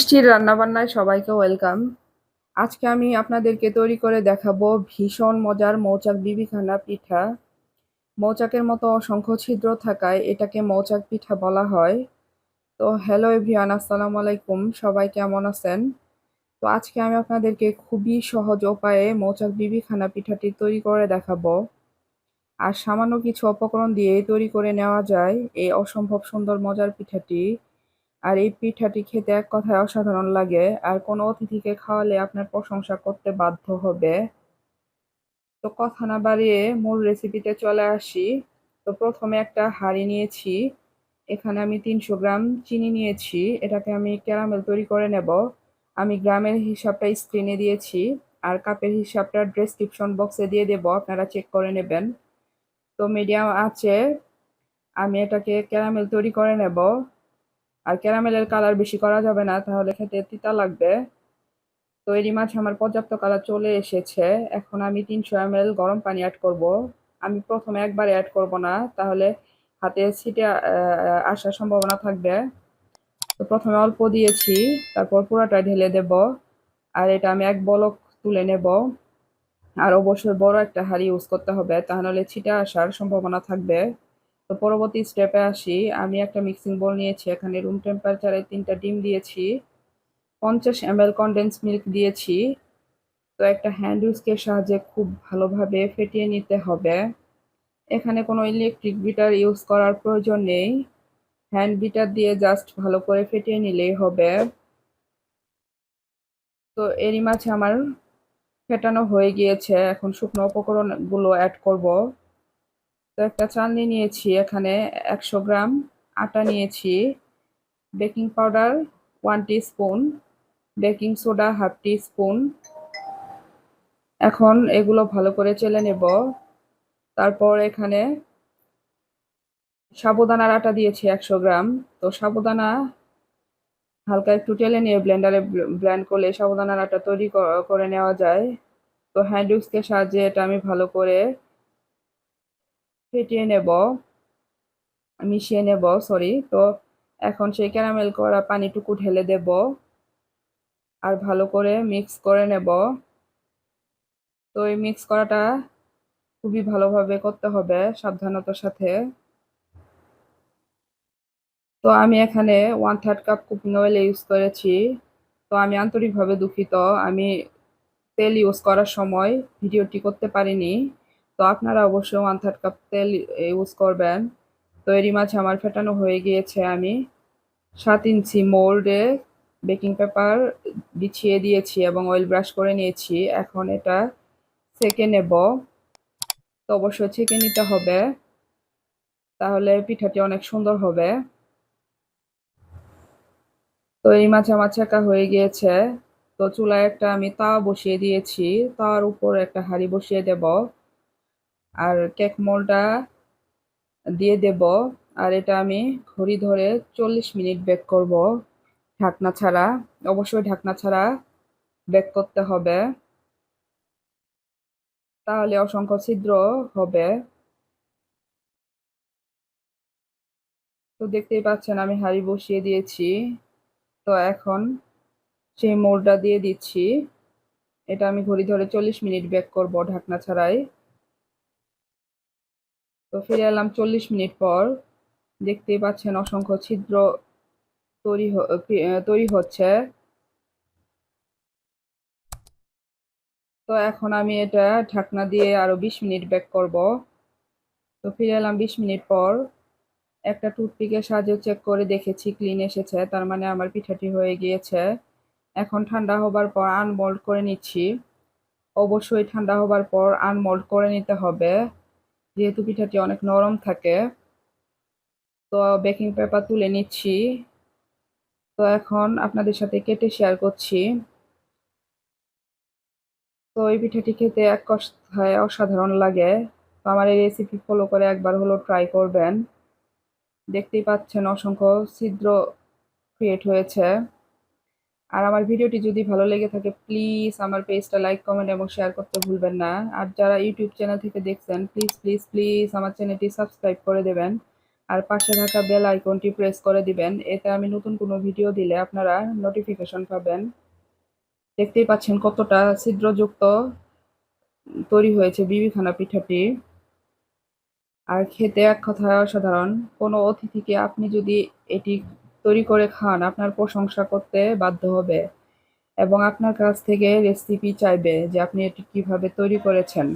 মিষ্টির রান্নাবান্নায় সবাইকে ওয়েলকাম। আজকে আমি আপনাদেরকে তৈরি করে দেখাবো ভীষণ মজার মৌচাক বিবিখানা পিঠা। মৌচাকের মতো অসংখ্য ছিদ্র থাকায় এটাকে মৌচাক পিঠা বলা হয়। তো হ্যালো এভরিওয়ান, আসসালামু আলাইকুম। সবাই কেমন আছেন? তো আজকে আমি আপনাদেরকে খুবই সহজ উপায়ে মৌচাক বিবিখানা পিঠাটি তৈরি করে দেখাবো। আর সামান্য কিছু উপকরণ দিয়েই তৈরি করে নেওয়া যায় এই অসম্ভব সুন্দর মজার পিঠাটি। আর এই পিঠাটি খেতে এক কথায় অসাধারণ লাগে। আর কোনো অতিথিকে খাওয়ালে আপনার প্রশংসা করতে বাধ্য হবে। তো কথা না বাড়িয়ে মূল রেসিপিতে চলে আসি। তো প্রথমে একটা হাঁড়ি নিয়েছি। এখানে আমি তিনশো গ্রাম চিনি নিয়েছি। এটাকে আমি ক্যারামেল তৈরি করে নেব। আমি গ্রামের হিসাবটা স্ক্রিনে দিয়েছি। আর কাপের হিসাবটা ডেসক্রিপশন বক্সে দিয়ে দেব। আপনারা চেক করে নেবেন। তো মিডিয়াম আছে। আমি এটাকে ক্যারামেল তৈরি করে নেব। আর ক্যারামেলের কালার বেশি করা যাবে না, তাহলে খেতে তিতা লাগবে। তো এরই মাঝে আমার পর্যাপ্ত কালার চলে এসেছে। এখন আমি তিনশো এম গরম পানি অ্যাড করব। আমি প্রথমে একবারে অ্যাড করব না, তাহলে হাতে ছিটে আসার সম্ভাবনা থাকবে। তো প্রথমে অল্প দিয়েছি, তারপর পুরোটা ঢেলে দেব। আর এটা আমি এক বলক তুলে নেব। আর অবশ্যই বড় একটা হাঁড়ি ইউজ করতে হবে, তাহলে ছিটে আসার সম্ভাবনা থাকবে। তো পরবর্তী স্টেপে আসি। আমি একটা মিক্সিং বোল নিয়েছি, এখানে রুম টেম্পারেচারে তিনটা ডিম দিয়েছি, পঞ্চাশ এম এল কনডেন্স মিল্ক দিয়েছি। তো একটা হ্যান্ড উইস্কের সাহায্যে খুব ভালোভাবে ফেটিয়ে নিতে হবে। এখানে কোনো ইলেকট্রিক বিটার ইউজ করার প্রয়োজন নেই। হ্যান্ড বিটার দিয়ে জাস্ট ভালো করে ফেটিয়ে নিলেই হবে। তো এরই মাঝে আমার ফেটানো হয়ে গিয়েছে। এখন শুকনো উপকরণগুলো অ্যাড করব। তো একটা চালনি নিয়েছি, এখানে একশো গ্রাম আটা নিয়েছি, baking powder one spoon baking soda half spoon এখন এগুলো ভালো করে চেলে নেব। তারপর এখানে সাবুদানার আটা দিয়েছি একশো গ্রাম। তো সাবুদানা হালকা একটু টেলে নিয়ে ব্লেন্ডারে ব্লেন্ড করলে সাবুদানার আটা তৈরি করে নেওয়া যায়। তো হ্যান্ড সাহায্যে এটা আমি ভালো করে ফেটিয়ে নেব। মিশিয়ে নেব সরি তো এখন সেই ক্যারামেল করা পানিটুকু ঢেলে দেব আর ভালো করে মিক্স করে নেব। তো এই মিক্স করাটা খুবই ভালোভাবে করতে হবে সাবধানতার সাথে। তো আমি এখানে one third cup cooking oil use করেছি। তো আমি আন্তরিকভাবে দুঃখিত। আমি তেল ইউজ করার সময় ভিডিওটি করতে পারিনি। তো আপনারা অবশ্যই ওয়ান থার্ড কাপ তেল ইউজ করবেন। তো এরই মাঝে আমার ফেটানো হয়ে গিয়েছে আমি। সাত ইঞ্চি মোল্ডে বেকিং পেপার বিছিয়ে দিয়েছি এবং অয়েল ব্রাশ করে নিয়েছি। এখন এটা সেকে নেব। তো অবশ্যই ছেঁকে নিতে হবে। তাহলে পিঠাটি অনেক সুন্দর হবে। তো এই মাঝে আমার ছেঁকা হয়ে গিয়েছে। তো চুলায় একটা আমি তাওয়া বসিয়ে দিয়েছি। তাওয়ার উপর একটা হাঁড়ি বসিয়ে দেব। আর কেক মোলটা দিয়ে দেব। আর এটা আমি ঘড়ি ধরে চল্লিশ মিনিট বেক করব। ঢাকনা ছাড়া, অবশ্যই ঢাকনা ছাড়া বেক করতে হবে। তাহলে অসংখ্য ছিদ্র হবে। তো দেখতেই পাচ্ছেন আমি হাঁড়ি বসিয়ে দিয়েছি। তো এখন সেই মোলটা দিয়ে দিচ্ছি। এটা আমি ঘড়ি ধরে চল্লিশ মিনিট বেক করব ঢাকনা ছাড়াই। তো ফিরে এলাম চল্লিশ মিনিট পর। দেখতেই পাচ্ছেন অসংখ্য ছিদ্র তৈরি তৈরি হচ্ছে। তো এখন আমি এটা ঢাকনা দিয়ে আরও বিশ মিনিট ব্যাক করব। তো ফিরে এলাম বিশ মিনিট পর। একটা টুথপিকের সাহায্যে চেক করে দেখেছি ক্লিন এসেছে, তার মানে আমার পিঠাটি হয়ে গিয়েছে। এখন ঠান্ডা হবার পর আনমোল্ড করে নিচ্ছি। অবশ্যই ঠান্ডা হবার পর আনমোল্ড করে নিতে হবে। যেহেতু পিঠাটি অনেক নরম থাকে, তো বেকিং পেপার তুলে নিচ্ছি। তো এখন আপনাদের সাথে কেটে শেয়ার করছি। তো এই পিঠাটি খেতে এক কথায় অসাধারণ লাগে। তো আমার এই রেসিপি ফলো করে একবার হলো ট্রাই করবেন। দেখতেই পাচ্ছেন অসংখ্য ছিদ্র ক্রিয়েট হয়েছে। আর আমার ভিডিওটি যদি ভালো লেগে থাকে প্লিজ আমার পেজটা লাইক কমেন্ট এবং শেয়ার করতে ভুলবেন না। আর যারা ইউটিউব চ্যানেল থেকে দেখছেন প্লিজ প্লিজ প্লিজ আমার চ্যানেলটি সাবস্ক্রাইব করে দেবেন। আর পাশে থাকা বেল আইকনটি প্রেস করে দিবেন, এতে আমি নতুন কোনো ভিডিও দিলে আপনারা নোটিফিকেশন পাবেন। দেখতেই পাচ্ছেন কতটা ছিদ্রযুক্ত তৈরি হয়েছে বিবিখানা পিঠাটি। আর খেতে এক কথায় অসাধারণ, কোনো অতিথিকে আপনি যদি এটি তৈরি করে খান, আপনার প্রশংসা করতে বাধ্য হবে এবং আপনার কাছ থেকে রেসিপি চাইবে যে আপনি এটি কীভাবে তৈরি করেছেন।